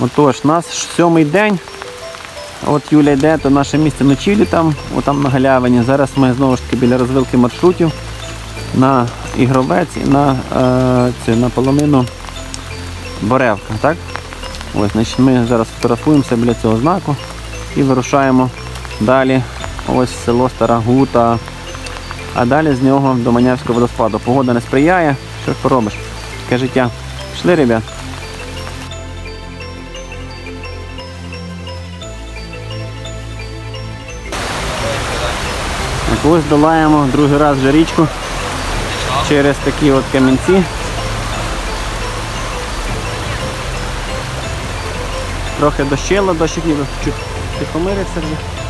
Отож, у нас сьомий день. От Юля йде, то наше місце ночівлі там, отам на галявині. Зараз ми знову ж таки біля розвилки маршрутів на ігровець і на, е, на полонину Боревка. Так? Ось, значить, ми зараз фотографуємося біля цього знаку і вирушаємо далі. Ось село Стара Гута. А далі з нього до Манявського водоспаду. Погода не сприяє. Що ж поробиш? Таке життя. Пішли, ребят. Ось долаємо другий раз вже річку через такі от камінці. Трохи дощило, дощик ніби тихомирився вже.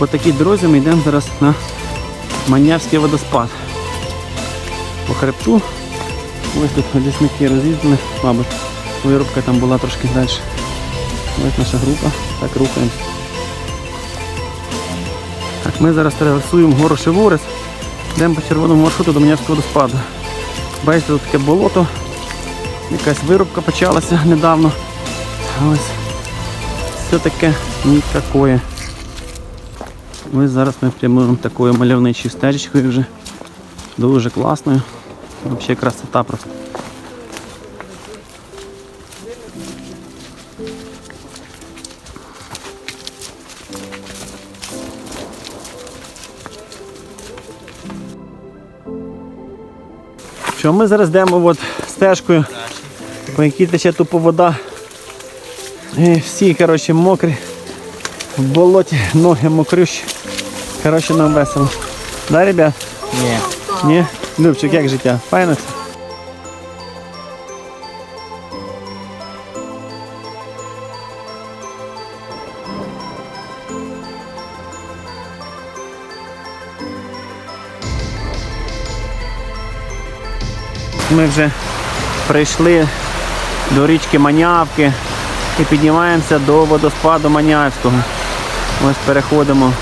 По такій дорозі ми йдемо зараз на Манявський водоспад. По хребту. Ось тут лісники роз'їздили, мабуть, вирубка там була трошки далі. Ось наша група. Так рухаємось. Так, ми зараз траверсуємо гору Шевурес. Йдемо по червоному маршруту до Манявського водоспаду. Бачите, тут таке болото. Якась вирубка почалася недавно. Ось. Все таке Ось зараз ми прямуємо такою мальовничою стежечкою вже. Дуже класною. Взагалі красота просто. Що ми зараз йдемо от стежкою, по якій тече тупо вода. І всі коротше, мокрі. В болоті ноги мокрющі. Коротше, нам весело. Да, ребят? Ні. Ні? Любчик, як життя? Файно все? Ми вже прийшли до річки Манявки і піднімаємося до водоспаду Манявського. Ось переходимо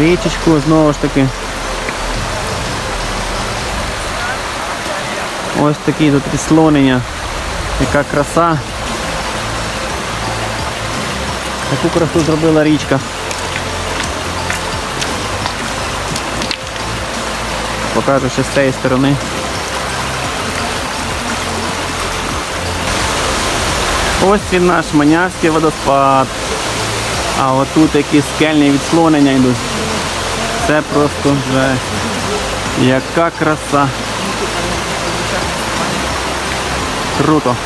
річечку знову ж таки. Ось такі тут відслонення. Яка краса. Таку красу зробила річка. Покажу ще з цієї сторони. Ось він наш Манявський водоспад. А отут які скельні відслонення йдуть. Це просто вже яка краса. Круто.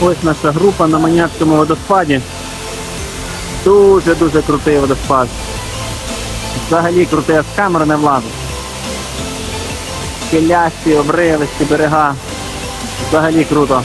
Ось наша група на Манявському водоспаді. Дуже-дуже крутий водоспад. Взагалі крути, з камери не влазить. Келясті, обривисті берега. Взагалі круто.